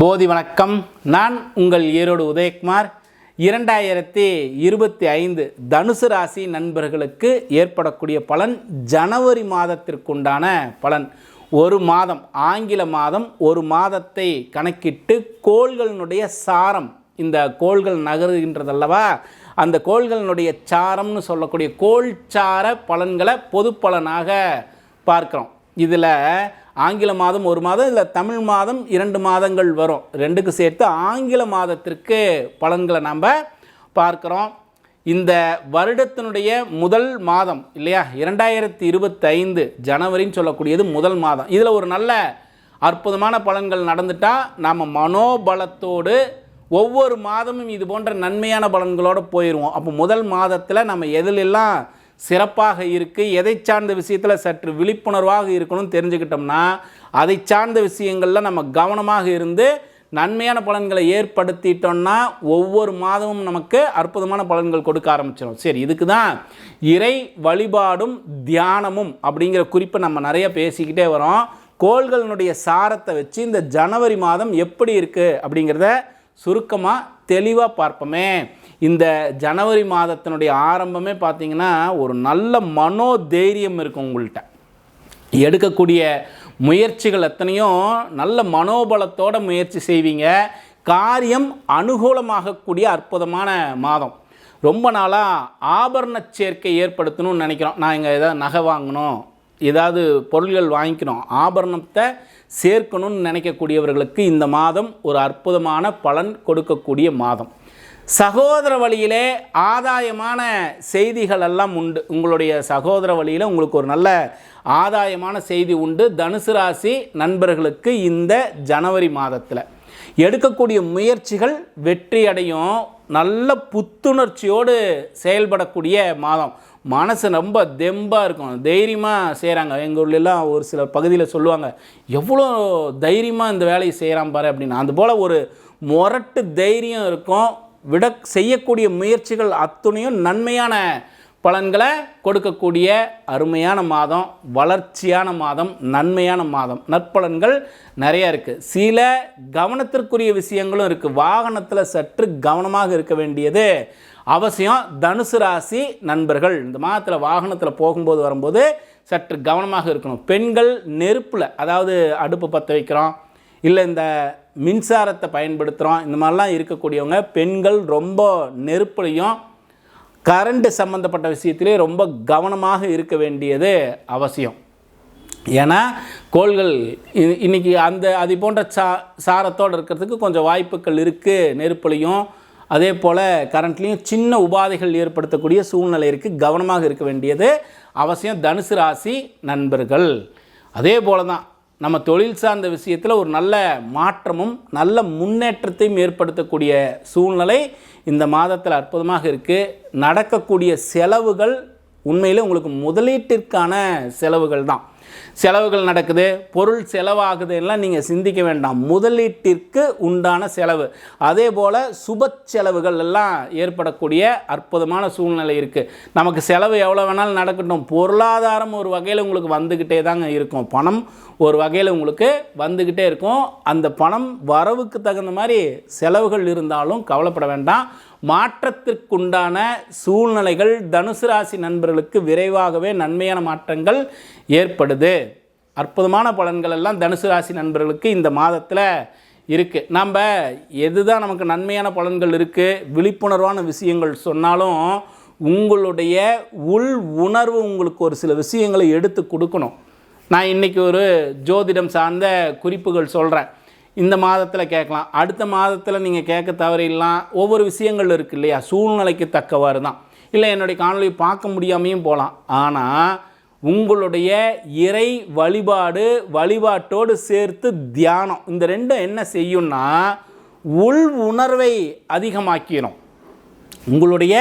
போதி வணக்கம். நான் உங்கள் ஈரோடு உதயகுமார். இரண்டாயிரத்தி இருபத்தி ஐந்து தனுசு ராசி நண்பர்களுக்கு ஏற்படக்கூடிய பலன் ஜனவரி மாதத்திற்குண்டான பலன். ஒரு மாதம் ஆங்கில மாதம் ஒரு மாதத்தை கணக்கிட்டு கோள்களினுடைய சாரம். இந்த கோள்கள் நகருகின்றதல்லவா? அந்த கோள்களினுடைய சாரம்னு சொல்லக்கூடிய கோள்சார பலன்களை பொது பலனாக பார்க்குறோம். இதில் ஆங்கில மாதம் ஒரு மாதம் இல்லை தமிழ் மாதம் இரண்டு மாதங்கள் வரும். ரெண்டுக்கு சேர்த்து ஆங்கில மாதத்திற்கு பலன்களை நாம் பார்க்குறோம். இந்த வருடத்தினுடைய முதல் மாதம் இல்லையா? இரண்டாயிரத்தி இருபத்தைந்து ஜனவரின்னு சொல்லக்கூடியது முதல் மாதம். இதில் ஒரு நல்ல அற்புதமான பலன்கள் நடந்துட்டால் நாம் மனோபலத்தோடு ஒவ்வொரு மாதமும் இது போன்ற நன்மையான பலன்களோடு போயிடுவோம் அப்போ முதல் மாதத்தில் நம்ம எதிலெல்லாம் சிறப்பாக இருக்குது எதை சார்ந்த விஷயத்தில் சற்று விழிப்புணர்வாக இருக்கணும்னு தெரிஞ்சுக்கிட்டோம்னா அதை சார்ந்த விஷயங்களில் நம்ம கவனமாக இருந்து நன்மையான பலன்களை ஏற்படுத்திட்டோம்னா ஒவ்வொரு மாதமும் நமக்கு அற்புதமான பலன்கள் கொடுக்க ஆரம்பிச்சிடும் சரி இதுக்கு தான் இறை வழிபாடும் தியானமும் அப்படிங்கிற குறிப்பை நம்ம நிறைய பேசிக்கிட்டே வரோம். கோள்களினுடைய சாரத்தை வச்சு இந்த ஜனவரி மாதம் எப்படி இருக்குது அப்படிங்கிறத சுருக்கமாக தெளிவாக பார்ப்போமே. இந்த ஜனவரி மாதத்தினுடைய ஆரம்பமே பார்த்தீங்கன்னா ஒரு நல்ல மனோதைரியம் இருக்கும் உங்கள்கிட்ட. எடுக்கக்கூடிய முயற்சிகள் எத்தனையும் நல்ல மனோபலத்தோட முயற்சி செய்வீங்க. காரியம் அனுகூலமாகக்கூடிய அற்புதமான மாதம். ரொம்ப நாளாக ஆபரண சேர்க்கை ஏற்படுத்தணும்னு நினைக்கிறோம். நான் இங்கே ஏதாவது நகை வாங்கணும் ஏதாவது பொருள்கள் வாங்கிக்கணும் ஆபரணத்தை சேர்க்கணும்னு நினைக்கக்கூடியவர்களுக்கு இந்த மாதம் ஒரு அற்புதமான பலன் கொடுக்கக்கூடிய மாதம். சகோதர வழியிலே ஆதாயமான செய்திகள் எல்லாம் உண்டு. உங்களுடைய சகோதர வழியில் உங்களுக்கு ஒரு நல்ல ஆதாயமான செய்தி உண்டு. தனுசு ராசி நண்பர்களுக்கு இந்த ஜனவரி மாதத்தில் எடுக்கக்கூடிய முயற்சிகள் வெற்றி அடையும் நல்ல புத்துணர்ச்சியோடு செயல்படக்கூடிய மாதம். மனசு ரொம்ப தெம்பாக இருக்கும். தைரியமாக செய்கிறாங்க எங்கள் ஊர்லெலாம் ஒரு சில பகுதியில் சொல்லுவாங்க எவ்வளோ தைரியமாக இந்த வேலையை செய்கிறான் பாரு அப்படின்னு. அதுபோல் ஒரு முரட்டு தைரியம் இருக்கும். விட செய்யக்கூடிய முயற்சிகள் அத்துணையும் நன்மையான பலன்களை கொடுக்கக்கூடிய அருமையான மாதம் வளர்ச்சியான மாதம் நன்மையான மாதம். நற்பலன்கள் நிறையா இருக்குது சில கவனத்திற்குரிய விஷயங்களும் இருக்குது வாகனத்தில் சற்று கவனமாக இருக்க வேண்டியது அவசியம். தனுசு ராசி நண்பர்கள் இந்த மாதத்தில் வாகனத்தில் போகும்போது வரும்போது சற்று கவனமாக இருக்கணும். பெண்கள் நெருப்பில் அதாவது அடுப்பு பற்ற வைக்கிறோம் இல்லை இந்த மின்சாரத்தை பயன்படுத்துகிறோம் இந்த மாதிரிலாம் இருக்கக்கூடியவங்க பெண்கள் ரொம்ப நெருப்புலையும் கரண்ட் சம்மந்தப்பட்ட விஷயத்திலே ரொம்ப கவனமாக இருக்க வேண்டியது அவசியம். ஏன்னா கோள்கள் இ- இன்னைக்கு அந்த அது போன்ற சா சாரத்தோடு இருக்கிறதுக்கு கொஞ்சம் வாய்ப்புகள் இருக்குது நெருப்புலையும் அதே போல் கரண்ட்லேயும் சின்ன உபாதைகள் ஏற்படுத்தக்கூடிய சூழ்நிலை இருக்குது கவனமாக இருக்க வேண்டியது அவசியம். தனுசு ராசி நண்பர்கள். அதே போல தான் நம்ம தொழில் சார்ந்த விஷயத்தில் ஒரு நல்ல மாற்றமும் நல்ல முன்னேற்றத்தையும் ஏற்படுத்தக்கூடிய சூழ்நிலை இந்த மாதத்தில் அற்புதமாக இருக்குது நடக்கக்கூடிய செலவுகள் உண்மையில் உங்களுக்கு முதலீட்டிற்கான செலவுகள் தான். செலவுகள் நடக்குது பொருள் செலவாகுது எல்லாம் நீங்கள் சிந்திக்க வேண்டாம். முதலீட்டிற்கு உண்டான செலவு. அதே போல் சுப செலவுகள் எல்லாம் ஏற்படக்கூடிய அற்புதமான சூழ்நிலை இருக்குது நமக்கு செலவு எவ்வளோ வேணாலும் நடக்கட்டும். பொருளாதாரம் ஒரு வகையில் உங்களுக்கு வந்துக்கிட்டே தாங்க இருக்கும். பணம் ஒரு வகையில் உங்களுக்கு வந்துக்கிட்டே இருக்கும். அந்த பணம் வரவுக்கு தகுந்த மாதிரி செலவுகள் இருந்தாலும் கவலைப்பட வேண்டாம். மாற்றத்திற்குண்டான சூழ்நிலைகள் தனுசு ராசி நண்பர்களுக்கு விரைவாகவே நன்மையான மாற்றங்கள் ஏற்படுது. அற்புதமான பலன்கள் எல்லாம் தனுசு ராசி நண்பர்களுக்கு இந்த மாதத்தில் இருக்குது நம்ம எதுதான் நமக்கு நன்மையான பலன்கள் இருக்குது விழிப்புணர்வான விஷயங்கள் சொன்னாலும் உங்களுடைய உள் உணர்வு உங்களுக்கு ஒரு சில விஷயங்களை எடுத்து கொடுக்கணும். நான் இன்றைக்கி ஒரு ஜோதிடம் சார்ந்த குறிப்புகள் சொல்கிறேன் இந்த மாதத்தில் கேட்கலாம். அடுத்த மாதத்தில் நீங்கள் கேட்க தவறிடலாம். ஒவ்வொரு விஷயங்கள் இருக்குது இல்லையா? சூழ்நிலைக்கு தக்கவாறு தான். இல்லை என்னுடைய காணொலியை பார்க்க முடியாமையும் போகலாம் ஆனால் உங்களுடைய இறை வழிபாடு வழிபாட்டோடு சேர்த்து தியானம். இந்த ரெண்டும் என்ன செய்யும்னா உள் உணர்வை அதிகமாக்கிடும் உங்களுடைய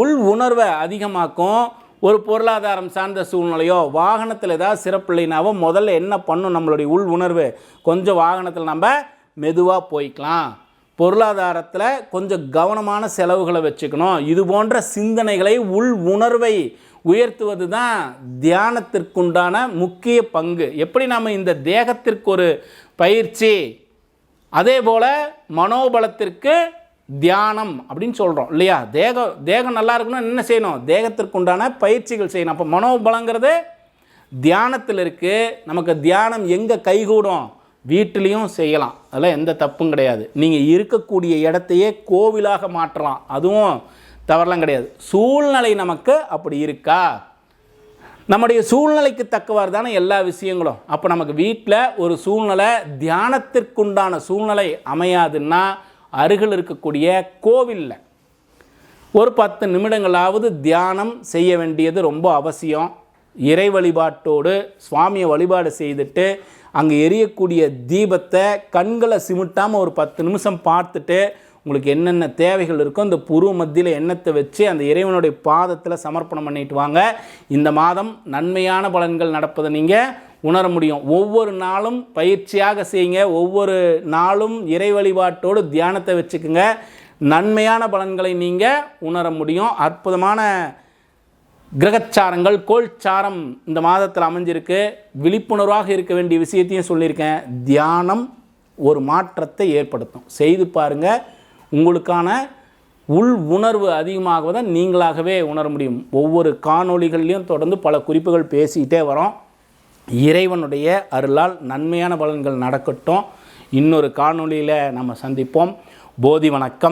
உள் உணர்வை அதிகமாக்கும். ஒரு பொருளாதாரம் சார்ந்த சூழ்நிலையோ வாகனத்தில் ஏதாவது சிறப்பில்லைனாவோ முதல்ல என்ன பண்ணும் நம்மளுடைய உள் உணர்வு? கொஞ்சம் வாகனத்தில் நம்ம மெதுவாக போய்க்கலாம். பொருளாதாரத்தில் கொஞ்சம் கவனமான செலவுகளை வச்சுக்கணும். இது போன்ற சிந்தனைகளை உள் உணர்வை உயர்த்துவது தான் தியானத்திற்குண்டான முக்கிய பங்கு. எப்படி நாம் இந்த தேகத்திற்கு ஒரு பயிற்சி? அதே போல் மனோபலத்திற்கு தியானம் அப்படின்னு சொல்கிறோம் இல்லையா? தேகம் தேகம் நல்லா இருக்கணும் என்ன செய்யணும்? தேகத்திற்கு உண்டான பயிற்சிகள் செய்யணும். அப்போ மனோபலங்கிறது தியானத்தில் இருக்குது நமக்கு தியானம் எங்கே கைகூடும்? வீட்டிலையும் செய்யலாம். அதெல்லாம் எந்த தப்பும் கிடையாது. நீங்கள் இருக்கக்கூடிய இடத்தையே கோவிலாக மாற்றலாம். அதுவும் தவறலாம் கிடையாது. சூழ்நிலை நமக்கு அப்படி இருக்கா? நம்முடைய சூழ்நிலைக்கு தக்கவாறு தானே எல்லா விஷயங்களும். அப்போ நமக்கு வீட்டில் ஒரு சூழ்நிலை தியானத்திற்குண்டான சூழ்நிலை அமையாதுன்னா அருகில் இருக்கக்கூடிய கோவிலில். ஒரு பத்து நிமிடங்களாவது தியானம் செய்ய வேண்டியது ரொம்ப அவசியம். இறை வழிபாட்டோடு சுவாமியை வழிபாடு செய்துட்டு அங்கே எரியக்கூடிய தீபத்தை கண்களை சிமிட்டாமல் ஒரு பத்து நிமிஷம் பார்த்துட்டு உங்களுக்கு என்னென்ன தேவைகள் இருக்கோ அந்த புரு மத்தியில் எண்ணத்தை வச்சு அந்த இறைவனுடைய பாதத்தில் சமர்ப்பணம் பண்ணிட்டு வாங்க. இந்த மாதம் நன்மையான பலன்கள் நடப்பதை நீங்கள் உணர முடியும். ஒவ்வொரு நாளும் பயிற்சியாக செய்யுங்க. ஒவ்வொரு நாளும் இறை வழிபாட்டோடு தியானத்தை வச்சுக்குங்க. நன்மையான பலன்களை நீங்கள் உணர முடியும். அற்புதமான கிரகச்சாரங்கள் கோல்சாரம் இந்த மாதத்தில் அமைஞ்சிருக்கு. விழிப்புணர்வாக இருக்க வேண்டிய விஷயத்தையும் சொல்லியிருக்கேன். தியானம் ஒரு மாற்றத்தை ஏற்படுத்தும். செய்து பாருங்கள் உங்களுக்கான உள் உணர்வு அதிகமாகுவதை நீங்களாகவே உணர முடியும். ஒவ்வொரு காணொளிகள்லையும் தொடர்ந்து பல குறிப்புகள் பேசிக்கிட்டே வரோம். இறைவனுடைய அருளால் நன்மையான பலன்கள் நடக்கட்டும். இன்னொரு காணொளியில் நம்ம சந்திப்போம். போதி வணக்கம்.